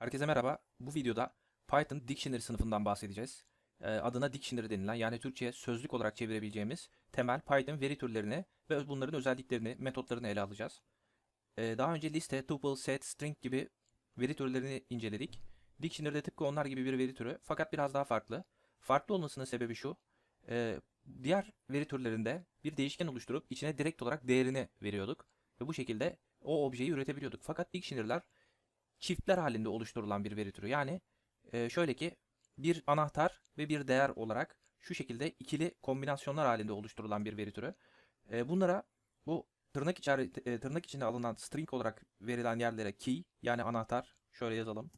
Herkese merhaba. Bu videoda Python Dictionary sınıfından bahsedeceğiz. Ee, adına Dictionary denilen yani Türkçe'ye sözlük olarak çevirebileceğimiz temel Python veri türlerini ve bunların özelliklerini, metotlarını ele alacağız. Ee, daha önce liste, tuple, set, string gibi veri türlerini inceledik. Dictionary de tıpkı onlar gibi bir veri türü fakat biraz daha farklı. Farklı olmasının sebebi şu. e, diğer veri türlerinde bir değişken oluşturup içine direkt olarak değerini veriyorduk. Ve bu şekilde o objeyi üretebiliyorduk. Fakat Dictionary'ler çiftler halinde oluşturulan bir veri türü. Yani e, şöyle ki bir anahtar ve bir değer olarak şu şekilde ikili kombinasyonlar halinde oluşturulan bir veri türü. E, bunlara bu tırnak, içeri, e, tırnak içinde alınan string olarak verilen yerlere key yani anahtar şöyle yazalım.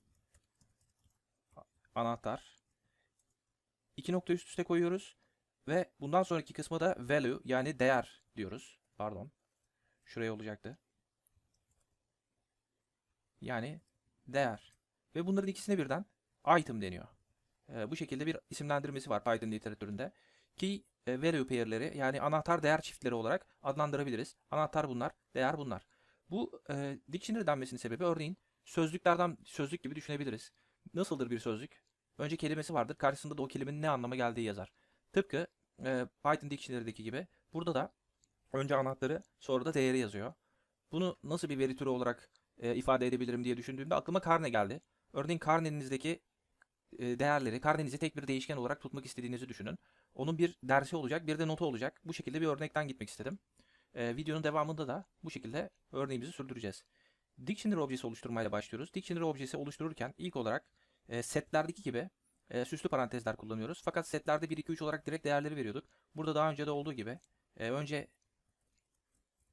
Anahtar. İki nokta üst üste koyuyoruz ve bundan sonraki kısma da value yani değer diyoruz. Pardon. Şuraya olacaktı. Yani değer. Ve bunların ikisine birden item deniyor. Ee, bu şekilde bir isimlendirmesi var Python literatüründe. Ki e, value pair'leri yani anahtar değer çiftleri olarak adlandırabiliriz. Anahtar bunlar, değer bunlar. Bu e, dictionary denmesinin sebebi örneğin sözlüklerden sözlük gibi düşünebiliriz. Nasıldır bir sözlük? Önce kelimesi vardır. Karşısında da o kelimenin ne anlama geldiği yazar. Tıpkı e, Python Dictionary'deki gibi burada da önce anahtarı sonra da değeri yazıyor. Bunu nasıl bir veri türü olarak e, ifade edebilirim diye düşündüğümde aklıma karne geldi. Örneğin karnenizdeki e, değerleri, karnenizi tek bir değişken olarak tutmak istediğinizi düşünün. Onun bir dersi olacak, bir de notu olacak. Bu şekilde bir örnekten gitmek istedim. E, videonun devamında da bu şekilde örneğimizi sürdüreceğiz. Dictionary objesi oluşturmayla başlıyoruz. Dictionary objesi oluştururken ilk olarak e, setlerdeki gibi e, süslü parantezler kullanıyoruz. Fakat setlerde 1, 2, 3 olarak direkt değerleri veriyorduk. Burada daha önce de olduğu gibi e, önce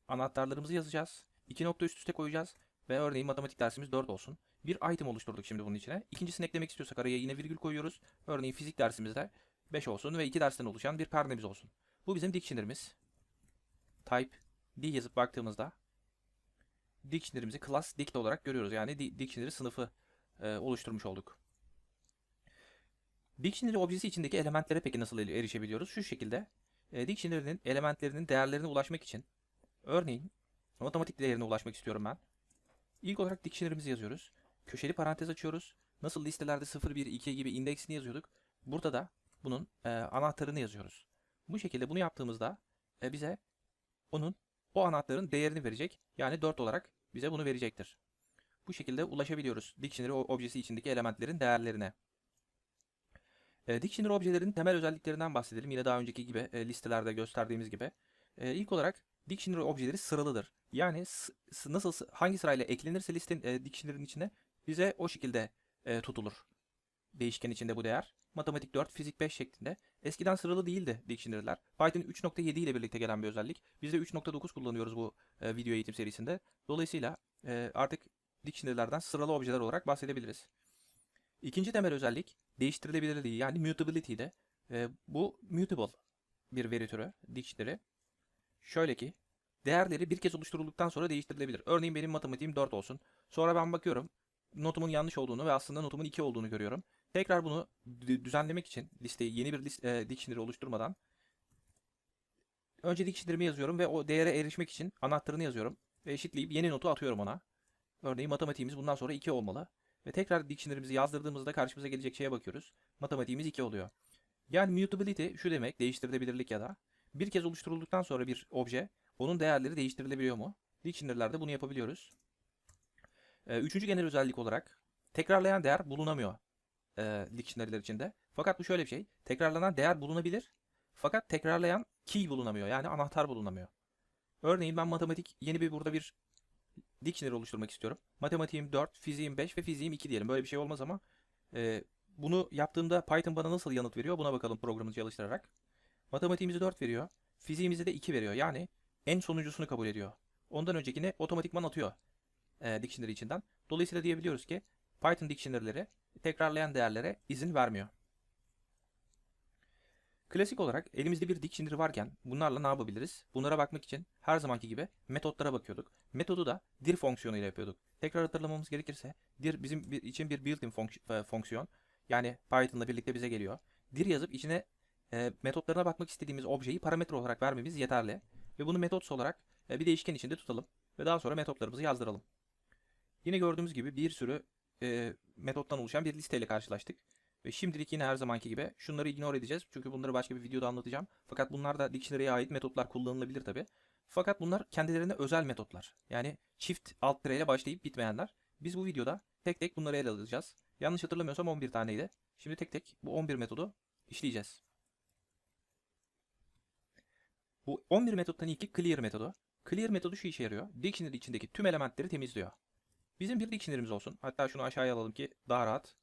anahtarlarımızı yazacağız. İki nokta üst üste koyacağız. Ve örneğin matematik dersimiz 4 olsun. Bir item oluşturduk şimdi bunun içine. İkincisini eklemek istiyorsak araya yine virgül koyuyoruz. Örneğin fizik dersimizde 5 olsun ve 2 dersten oluşan bir karnemiz olsun. Bu bizim dictionary'miz. Type D yazıp baktığımızda dictionary'mizi class dict olarak görüyoruz. Yani di- dictionary sınıfı e, oluşturmuş olduk. Dictionary objesi içindeki elementlere peki nasıl er- erişebiliyoruz? Şu şekilde. E, dictionary'nin elementlerinin değerlerine ulaşmak için örneğin matematik değerine ulaşmak istiyorum ben. İlk olarak dictionary'mizi yazıyoruz. Köşeli parantez açıyoruz. Nasıl listelerde 0, 1, 2 gibi indeksini yazıyorduk. Burada da bunun e, anahtarını yazıyoruz. Bu şekilde bunu yaptığımızda e, bize onun o anahtarın değerini verecek. Yani 4 olarak bize bunu verecektir. Bu şekilde ulaşabiliyoruz dictionary objesi içindeki elementlerin değerlerine. E, dictionary objelerinin temel özelliklerinden bahsedelim. Yine daha önceki gibi e, listelerde gösterdiğimiz gibi. E, ilk olarak dictionary objeleri sıralıdır. Yani nasıl hangi sırayla eklenirse listenin e, dictionary'nin içine bize o şekilde e, tutulur. Değişken içinde bu değer. Matematik 4, fizik 5 şeklinde. Eskiden sıralı değildi dictionary'ler. Python 3.7 ile birlikte gelen bir özellik. Biz de 3.9 kullanıyoruz bu e, video eğitim serisinde. Dolayısıyla e, artık dictionary'lerden sıralı objeler olarak bahsedebiliriz. İkinci temel özellik değiştirilebilirliği yani mutability'de. E, bu mutable bir veri türü dictionary. Şöyle ki değerleri bir kez oluşturulduktan sonra değiştirilebilir. Örneğin benim matematiğim 4 olsun. Sonra ben bakıyorum notumun yanlış olduğunu ve aslında notumun 2 olduğunu görüyorum. Tekrar bunu dü- düzenlemek için listeyi yeni bir list, e, dictionary oluşturmadan önce dictionary'mi yazıyorum ve o değere erişmek için anahtarını yazıyorum ve eşitleyip yeni notu atıyorum ona. Örneğin matematiğimiz bundan sonra 2 olmalı. Ve tekrar dictionary'mizi yazdırdığımızda karşımıza gelecek şeye bakıyoruz. Matematiğimiz 2 oluyor. Yani mutability şu demek değiştirilebilirlik ya da bir kez oluşturulduktan sonra bir obje onun değerleri değiştirilebiliyor mu? Dictionary'lerde bunu yapabiliyoruz. Ee, üçüncü genel özellik olarak tekrarlayan değer bulunamıyor e, dictionary'ler içinde. Fakat bu şöyle bir şey. Tekrarlanan değer bulunabilir. Fakat tekrarlayan key bulunamıyor. Yani anahtar bulunamıyor. Örneğin ben matematik yeni bir burada bir dictionary oluşturmak istiyorum. Matematiğim 4, fiziğim 5 ve fiziğim 2 diyelim. Böyle bir şey olmaz ama e, bunu yaptığımda Python bana nasıl yanıt veriyor? Buna bakalım programı çalıştırarak. Matematiğimizi 4 veriyor. Fiziğimizi de 2 veriyor. Yani en sonuncusunu kabul ediyor. Ondan öncekini otomatikman atıyor e, dictionary içinden. Dolayısıyla diyebiliyoruz ki Python dictionary'leri tekrarlayan değerlere izin vermiyor. Klasik olarak elimizde bir dictionary varken bunlarla ne yapabiliriz? Bunlara bakmak için her zamanki gibi metotlara bakıyorduk. Metodu da dir fonksiyonuyla yapıyorduk. Tekrar hatırlamamız gerekirse dir bizim için bir built-in e, fonksiyon. Yani Python'la birlikte bize geliyor. Dir yazıp içine e, metotlarına bakmak istediğimiz objeyi parametre olarak vermemiz yeterli. Ve bunu metots olarak e, bir değişken içinde tutalım. Ve daha sonra metotlarımızı yazdıralım. Yine gördüğümüz gibi bir sürü e, metottan oluşan bir listeyle karşılaştık. Ve şimdilik yine her zamanki gibi şunları ignore edeceğiz. Çünkü bunları başka bir videoda anlatacağım. Fakat bunlar da dictionary'e ait metotlar kullanılabilir tabi. Fakat bunlar kendilerine özel metotlar. Yani çift alt tire ile başlayıp bitmeyenler. Biz bu videoda tek tek bunları ele alacağız. Yanlış hatırlamıyorsam 11 taneydi. Şimdi tek tek bu 11 metodu işleyeceğiz. Bu 11 metottan ilki clear metodu. Clear metodu şu işe yarıyor. Dictionary içindeki tüm elementleri temizliyor. Bizim bir dictionary'miz olsun. Hatta şunu aşağıya alalım ki daha rahat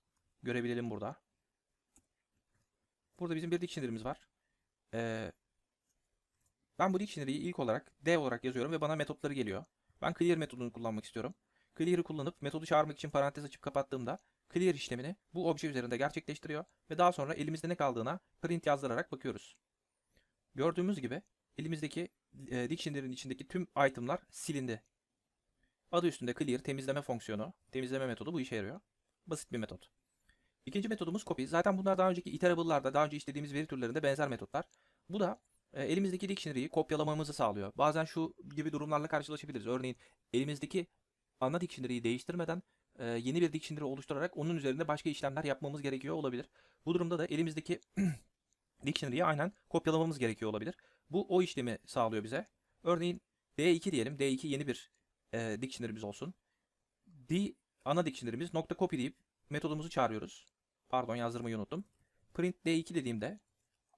görebilelim burada. Burada bizim bir dictionary'miz var. Ee, ben bu dictionary'yi ilk olarak D olarak yazıyorum ve bana metotları geliyor. Ben clear metodunu kullanmak istiyorum. Clear'ı kullanıp metodu çağırmak için parantez açıp kapattığımda clear işlemini bu obje üzerinde gerçekleştiriyor ve daha sonra elimizde ne kaldığına print yazdırarak bakıyoruz. Gördüğümüz gibi elimizdeki e, dictionary'nin içindeki tüm itemlar silindi. Adı üstünde clear temizleme fonksiyonu, temizleme metodu bu işe yarıyor. Basit bir metot. İkinci metodumuz copy. Zaten bunlar daha önceki iterable'larda, daha önce işlediğimiz veri türlerinde benzer metotlar. Bu da e, elimizdeki dictionary'yi kopyalamamızı sağlıyor. Bazen şu gibi durumlarla karşılaşabiliriz. Örneğin elimizdeki ana dictionary'yi değiştirmeden e, yeni bir dictionary oluşturarak onun üzerinde başka işlemler yapmamız gerekiyor olabilir. Bu durumda da elimizdeki dictionary'yi aynen kopyalamamız gerekiyor olabilir. Bu o işlemi sağlıyor bize. Örneğin D2 diyelim. D2 yeni bir e, dictionary'miz olsun. D ana dictionary'miz nokta copy deyip metodumuzu çağırıyoruz. Pardon yazdırmayı unuttum. Print D2 dediğimde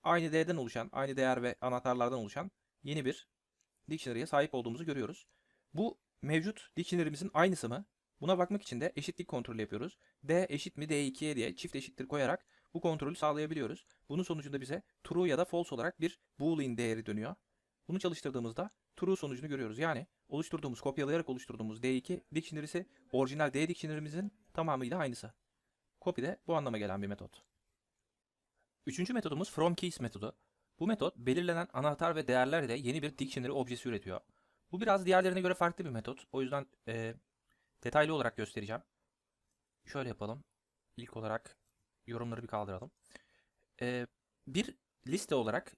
aynı D'den oluşan, aynı değer ve anahtarlardan oluşan yeni bir dictionary'e sahip olduğumuzu görüyoruz. Bu mevcut dictionary'mizin aynısı mı? Buna bakmak için de eşitlik kontrolü yapıyoruz. D eşit mi D2'ye diye çift eşittir koyarak bu kontrolü sağlayabiliyoruz. Bunun sonucunda bize true ya da false olarak bir boolean değeri dönüyor. Bunu çalıştırdığımızda true sonucunu görüyoruz. Yani oluşturduğumuz, kopyalayarak oluşturduğumuz D2 dictionary'si orijinal D dictionary'mizin tamamıyla aynısı. Copy de bu anlama gelen bir metot. Üçüncü metodumuz from keys metodu. Bu metot belirlenen anahtar ve değerler ile yeni bir dictionary objesi üretiyor. Bu biraz diğerlerine göre farklı bir metot. O yüzden e, detaylı olarak göstereceğim. Şöyle yapalım. İlk olarak yorumları bir kaldıralım. E, bir liste olarak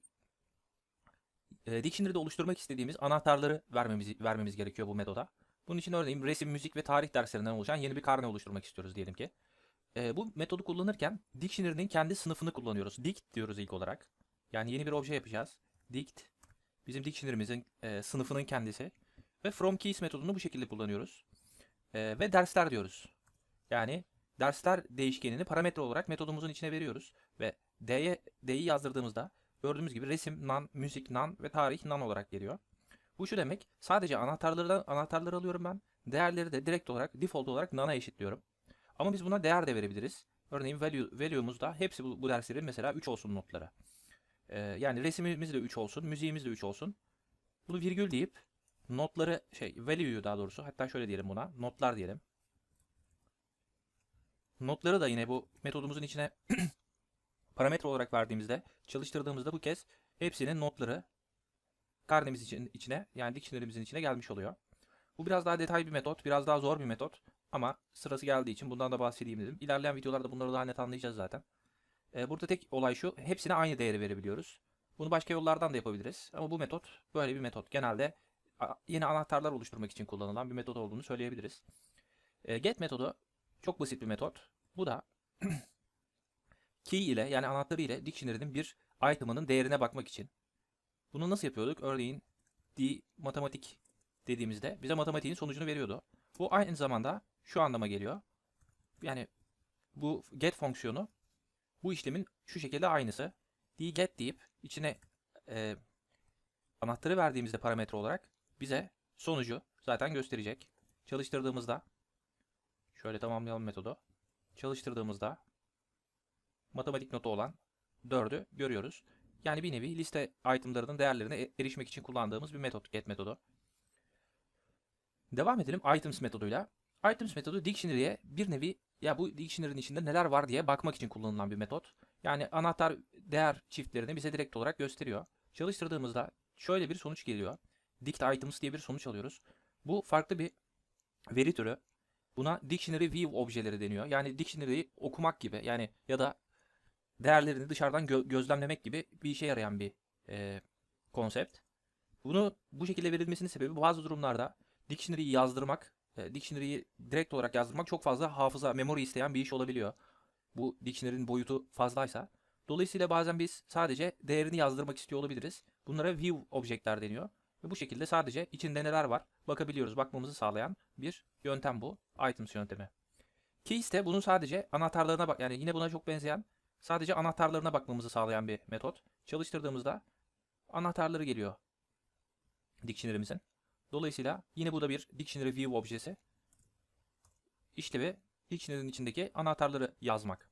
e, dictionary'de oluşturmak istediğimiz anahtarları vermemiz, vermemiz gerekiyor bu metoda. Bunun için örneğin resim, müzik ve tarih derslerinden oluşan yeni bir karne oluşturmak istiyoruz diyelim ki. E, bu metodu kullanırken dictionary'nin kendi sınıfını kullanıyoruz. Dict diyoruz ilk olarak. Yani yeni bir obje yapacağız. Dict bizim dictionary'mizin e, sınıfının kendisi. Ve from keys metodunu bu şekilde kullanıyoruz. E, ve dersler diyoruz. Yani dersler değişkenini parametre olarak metodumuzun içine veriyoruz. Ve D'ye D'yi yazdırdığımızda gördüğümüz gibi resim none, müzik none ve tarih none olarak geliyor. Bu şu demek sadece anahtarları, anahtarları alıyorum ben. Değerleri de direkt olarak default olarak none'a eşitliyorum. Ama biz buna değer de verebiliriz. Örneğin value, value'muzda hepsi bu, bu derslerin mesela 3 olsun notları. Ee, yani resimimiz de 3 olsun, müziğimiz de 3 olsun. Bunu virgül deyip notları şey value'yu daha doğrusu hatta şöyle diyelim buna notlar diyelim. Notları da yine bu metodumuzun içine parametre olarak verdiğimizde çalıştırdığımızda bu kez hepsinin notları karnemiz için, içine yani dictionary'mizin içine gelmiş oluyor. Bu biraz daha detaylı bir metot, biraz daha zor bir metot ama sırası geldiği için bundan da bahsedeyim dedim. İlerleyen videolarda bunları daha net anlayacağız zaten. Ee, burada tek olay şu, hepsine aynı değeri verebiliyoruz. Bunu başka yollardan da yapabiliriz ama bu metot böyle bir metot. Genelde yeni anahtarlar oluşturmak için kullanılan bir metot olduğunu söyleyebiliriz. Ee, get metodu çok basit bir metot. Bu da key ile yani anahtarı ile dictionary'nin bir item'ının değerine bakmak için. Bunu nasıl yapıyorduk? Örneğin d matematik dediğimizde bize matematiğin sonucunu veriyordu. Bu aynı zamanda şu anlama geliyor. Yani bu get fonksiyonu bu işlemin şu şekilde aynısı. d get deyip içine e, anahtarı verdiğimizde parametre olarak bize sonucu zaten gösterecek. Çalıştırdığımızda şöyle tamamlayalım metodu. Çalıştırdığımızda matematik notu olan 4'ü görüyoruz. Yani bir nevi liste itemlarının değerlerine erişmek için kullandığımız bir metot get metodu. Devam edelim items metoduyla. Items metodu dictionary'e bir nevi ya bu dictionary'nin içinde neler var diye bakmak için kullanılan bir metot. Yani anahtar değer çiftlerini bize direkt olarak gösteriyor. Çalıştırdığımızda şöyle bir sonuç geliyor. Dict items diye bir sonuç alıyoruz. Bu farklı bir veri türü. Buna dictionary view objeleri deniyor. Yani dictionary'yi okumak gibi yani ya da değerlerini dışarıdan gö- gözlemlemek gibi bir işe yarayan bir e, konsept. Bunu bu şekilde verilmesinin sebebi bazı durumlarda dictionary'yi yazdırmak e, dictionary'yi direkt olarak yazdırmak çok fazla hafıza, memory isteyen bir iş olabiliyor. Bu dictionary'nin boyutu fazlaysa. Dolayısıyla bazen biz sadece değerini yazdırmak istiyor olabiliriz. Bunlara view objectler deniyor. Ve bu şekilde sadece içinde neler var bakabiliyoruz. Bakmamızı sağlayan bir yöntem bu. Items yöntemi. Keys de bunun sadece anahtarlarına bak yani yine buna çok benzeyen sadece anahtarlarına bakmamızı sağlayan bir metot. Çalıştırdığımızda anahtarları geliyor dictionary'mizin. Dolayısıyla yine bu da bir dictionary view objesi. İşlevi dictionary'nin içindeki anahtarları yazmak.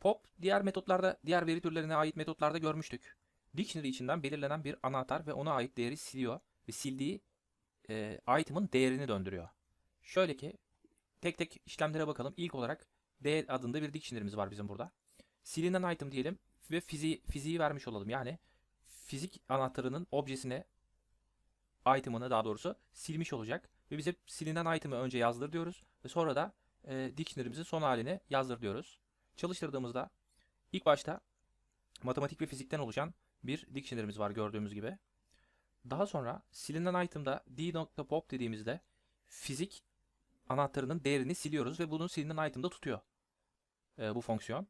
Pop diğer metotlarda, diğer veri türlerine ait metotlarda görmüştük. Dictionary içinden belirlenen bir anahtar ve ona ait değeri siliyor ve sildiği e, item'ın değerini döndürüyor. Şöyle ki tek tek işlemlere bakalım. İlk olarak D adında bir dictionary'miz var bizim burada. Silinen item diyelim ve fiziği, fiziği vermiş olalım. Yani fizik anahtarının objesine item'ını daha doğrusu silmiş olacak. Ve bize silinen item'ı önce yazdır diyoruz. Ve sonra da e, dictionary'mizin son halini yazdır diyoruz. Çalıştırdığımızda ilk başta matematik ve fizikten oluşan bir dictionary'miz var gördüğümüz gibi. Daha sonra silinen item'da d.pop dediğimizde fizik anahtarının değerini siliyoruz ve bunu silinen item'da tutuyor. e, bu fonksiyon.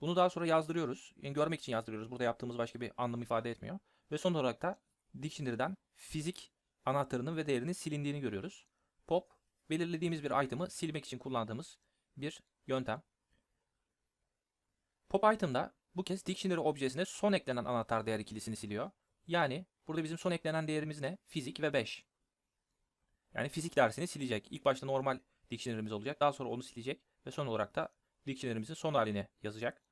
Bunu daha sonra yazdırıyoruz. Yani görmek için yazdırıyoruz. Burada yaptığımız başka bir anlam ifade etmiyor. Ve son olarak da dictionary'den fizik anahtarının ve değerinin silindiğini görüyoruz. Pop belirlediğimiz bir item'ı silmek için kullandığımız bir yöntem. Pop item'da bu kez dictionary objesine son eklenen anahtar değer ikilisini siliyor. Yani burada bizim son eklenen değerimiz ne? Fizik ve 5. Yani fizik dersini silecek. İlk başta normal dictionary'miz olacak. Daha sonra onu silecek ve son olarak da dictionary'mizin son halini yazacak.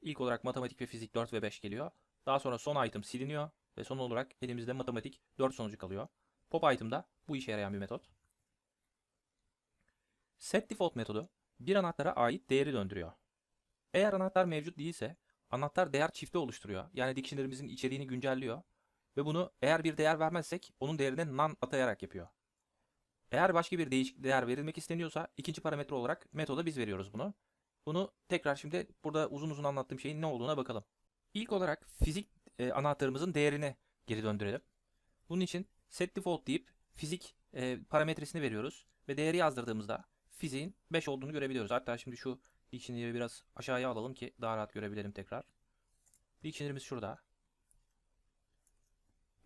İlk olarak matematik ve fizik 4 ve 5 geliyor. Daha sonra son item siliniyor ve son olarak elimizde matematik 4 sonucu kalıyor. Pop item'da bu işe yarayan bir metot. Set default metodu bir anahtara ait değeri döndürüyor. Eğer anahtar mevcut değilse anahtar değer çifti oluşturuyor. Yani dictionary'mizin içeriğini güncelliyor ve bunu eğer bir değer vermezsek onun değerine none atayarak yapıyor. Eğer başka bir değişik değer verilmek isteniyorsa ikinci parametre olarak metoda biz veriyoruz bunu. Bunu tekrar şimdi burada uzun uzun anlattığım şeyin ne olduğuna bakalım. İlk olarak fizik e, anahtarımızın değerini geri döndürelim. Bunun için set default deyip fizik e, parametresini veriyoruz ve değeri yazdırdığımızda fiziğin 5 olduğunu görebiliyoruz. Hatta şimdi şu dictionary'i biraz aşağıya alalım ki daha rahat görebilelim tekrar. Dictionary'miz şurada.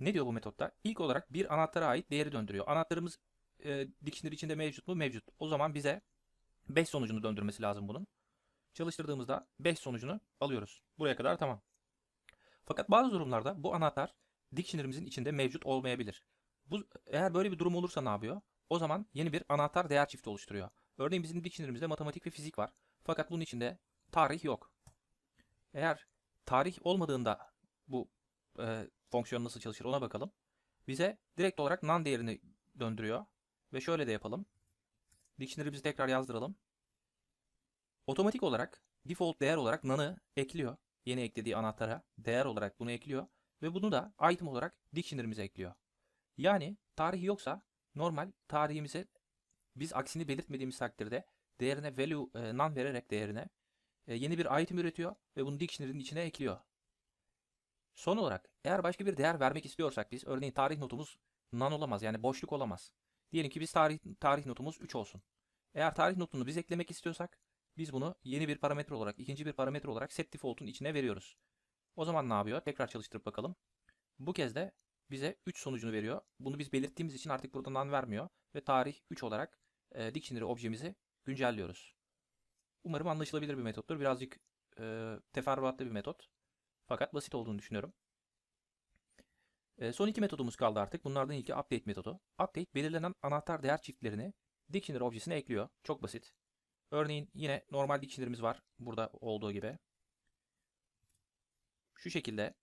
Ne diyor bu metotta? İlk olarak bir anahtara ait değeri döndürüyor. Anahtarımız e, dictionary içinde mevcut mu? Mevcut. O zaman bize 5 sonucunu döndürmesi lazım bunun. Çalıştırdığımızda 5 sonucunu alıyoruz. Buraya kadar tamam. Fakat bazı durumlarda bu anahtar dictionary'mizin içinde mevcut olmayabilir. Bu eğer böyle bir durum olursa ne yapıyor? O zaman yeni bir anahtar değer çifti oluşturuyor. Örneğin bizim dictionary'mizde matematik ve fizik var. Fakat bunun içinde tarih yok. Eğer tarih olmadığında bu e, fonksiyon nasıl çalışır ona bakalım. Bize direkt olarak none değerini döndürüyor. Ve şöyle de yapalım. Dictionary'mizi tekrar yazdıralım. Otomatik olarak default değer olarak none'ı ekliyor. Yeni eklediği anahtara değer olarak bunu ekliyor. Ve bunu da item olarak dictionary'mize ekliyor. Yani tarih yoksa normal tarihimize biz aksini belirtmediğimiz takdirde değerine value e, none vererek değerine e, yeni bir item üretiyor ve bunu dictionary'nin içine ekliyor. Son olarak eğer başka bir değer vermek istiyorsak biz örneğin tarih notumuz none olamaz yani boşluk olamaz. Diyelim ki biz tarih, tarih notumuz 3 olsun. Eğer tarih notunu biz eklemek istiyorsak biz bunu yeni bir parametre olarak, ikinci bir parametre olarak set default'un içine veriyoruz. O zaman ne yapıyor? Tekrar çalıştırıp bakalım. Bu kez de bize 3 sonucunu veriyor. Bunu biz belirttiğimiz için artık burada none vermiyor ve tarih 3 olarak e, dictionary objemizi güncelliyoruz. Umarım anlaşılabilir bir metottur. Birazcık e, teferruatlı bir metot. Fakat basit olduğunu düşünüyorum. E, son iki metodumuz kaldı artık. Bunlardan ilki update metodu. Update belirlenen anahtar değer çiftlerini dictionary objesine ekliyor. Çok basit. Örneğin yine normal dictionary'miz var. Burada olduğu gibi. Şu şekilde.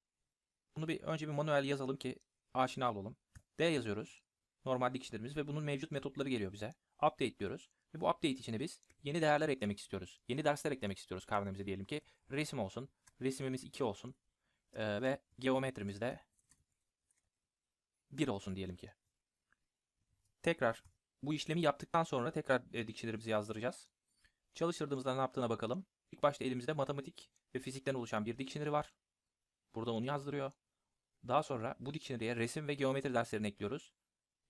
Bunu bir önce bir manuel yazalım ki aşina olalım. D yazıyoruz. Normal dictionary'miz ve bunun mevcut metotları geliyor bize. Update diyoruz. Ve bu update içine biz yeni değerler eklemek istiyoruz. Yeni dersler eklemek istiyoruz karnemize diyelim ki. Resim olsun. Resimimiz 2 olsun. Ee, ve geometrimiz de 1 olsun diyelim ki. Tekrar bu işlemi yaptıktan sonra tekrar e, dictionary'mizi yazdıracağız. Çalıştırdığımızda ne yaptığına bakalım. İlk başta elimizde matematik ve fizikten oluşan bir dictionary var. Burada onu yazdırıyor. Daha sonra bu dictionary'e resim ve geometri derslerini ekliyoruz.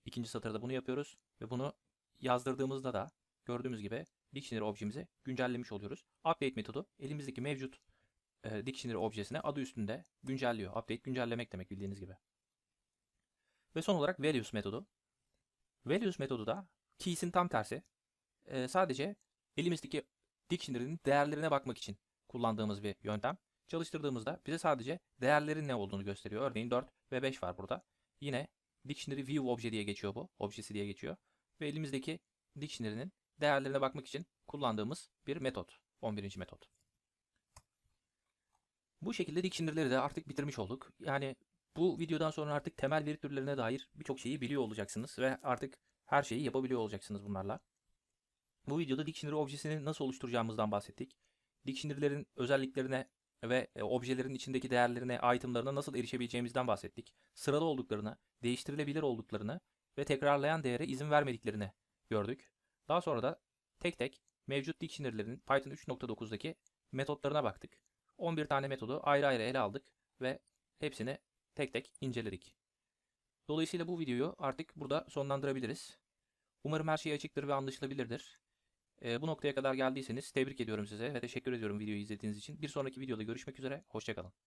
İkinci satırda bunu yapıyoruz ve bunu yazdırdığımızda da gördüğümüz gibi dictionary objemizi güncellemiş oluyoruz. Update metodu elimizdeki mevcut e, dictionary objesine adı üstünde güncelliyor. Update güncellemek demek bildiğiniz gibi. Ve son olarak values metodu. Values metodu da keys'in tam tersi. E, sadece elimizdeki dictionary'nin değerlerine bakmak için kullandığımız bir yöntem. Çalıştırdığımızda bize sadece değerlerin ne olduğunu gösteriyor. Örneğin 4 ve 5 var burada. Yine dictionary view obje diye geçiyor bu. Objesi diye geçiyor. Ve elimizdeki dictionary'nin değerlerine bakmak için kullandığımız bir metot. 11. metot. Bu şekilde dictionary'leri de artık bitirmiş olduk. Yani bu videodan sonra artık temel veri türlerine dair birçok şeyi biliyor olacaksınız ve artık her şeyi yapabiliyor olacaksınız bunlarla. Bu videoda dictionary objesini nasıl oluşturacağımızdan bahsettik. Dictionary'lerin özelliklerine ve e, objelerin içindeki değerlerine, itemlarına nasıl erişebileceğimizden bahsettik. Sıralı olduklarını, değiştirilebilir olduklarını ve tekrarlayan değere izin vermediklerini gördük. Daha sonra da tek tek mevcut dictionary'lerin Python 3.9'daki metotlarına baktık. 11 tane metodu ayrı ayrı ele aldık ve hepsini tek tek inceledik. Dolayısıyla bu videoyu artık burada sonlandırabiliriz. Umarım her şey açıktır ve anlaşılabilirdir. Ee, bu noktaya kadar geldiyseniz tebrik ediyorum size ve teşekkür ediyorum videoyu izlediğiniz için. Bir sonraki videoda görüşmek üzere, hoşçakalın.